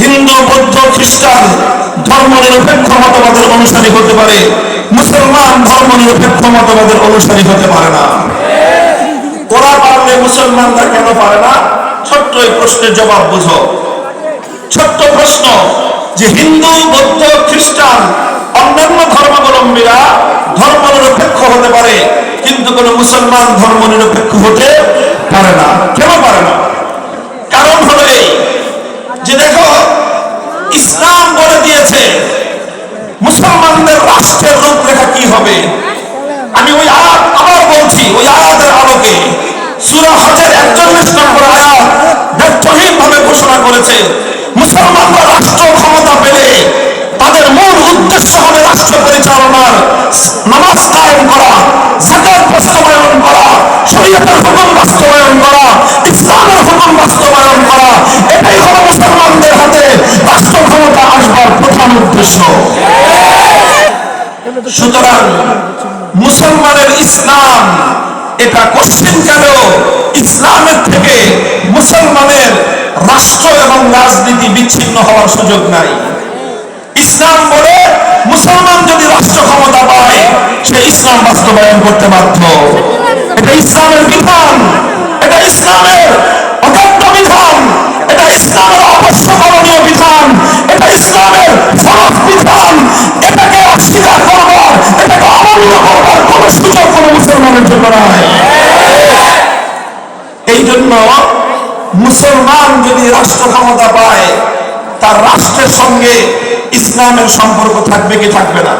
হিন্দু, বৌদ্ধ, খ্রিস্টান ধর্ম নিরপেক্ষ মতবাদের অনুসারী হতে পারে। মুসলমান ধর্ম নিরপেক্ষ মতবাদের অনুসারী হতে পারে না। ওরা পারলে মুসলমানরা কেন পারে না? ছোট্ট এই প্রশ্নের জবাব বুঝো। ছোট্ট প্রশ্ন, যে হিন্দু, বৌদ্ধ, খ্রিস্টান অন্যান্য ধর্মাবলম্বীরা ধর্ম নিরপেক্ষ হতে পারে, কিন্তু কোন মুসলমান ধর্ম নিরপেক্ষ হতে পারে না। কেন পারে না? কারণ হলো এই যে দেখো ইসলাম বলে দিয়েছে। মুসলমানদের রাষ্ট্রের রূপরেখা কি হবে? আমি ওই আবার বলছি ওই সুতরাং মুসলমানের ইসলাম, এটা কোশ্চিনকালেও ইসলামের থেকে মুসলমানের রাষ্ট্র এবং রাজনীতি বিচ্ছিন্ন হওয়ার সুযোগ নাই। ইসলাম বলে মুসলমান যদি রাষ্ট্র ক্ষমতা পায়, সে ইসলাম বাস্তবায়ন করতে বাধ্য। এটা ইসলামের বিধান, এটা ইসলামের জন্য নয় এই জন্য মুসলমান যদি রাষ্ট্র ক্ষমতা পায়, তার রাষ্ট্রের সঙ্গে ইসলামের সম্পর্ক থাকবে কি থাকবে না?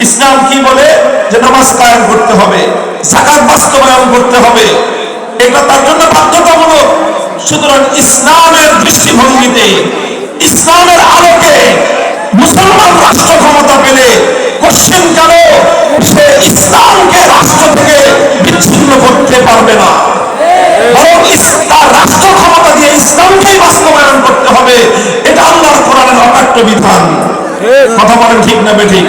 ইসলাম কি বলে? যে নামাজ কায়েম করতে হবে জাকাত বাস্তবায়ন করতে হবে। এটা তার জন্য বাধ্যতামূলক। সুতরাং ইসলামের দৃষ্টিভঙ্গিতে, ইসলামের আলোকে মুসলমান রাষ্ট্র ক্ষমতা পেলে কোশ্চেন কেন? বিধান। কথা বলেন ঠিক না বেঠিক।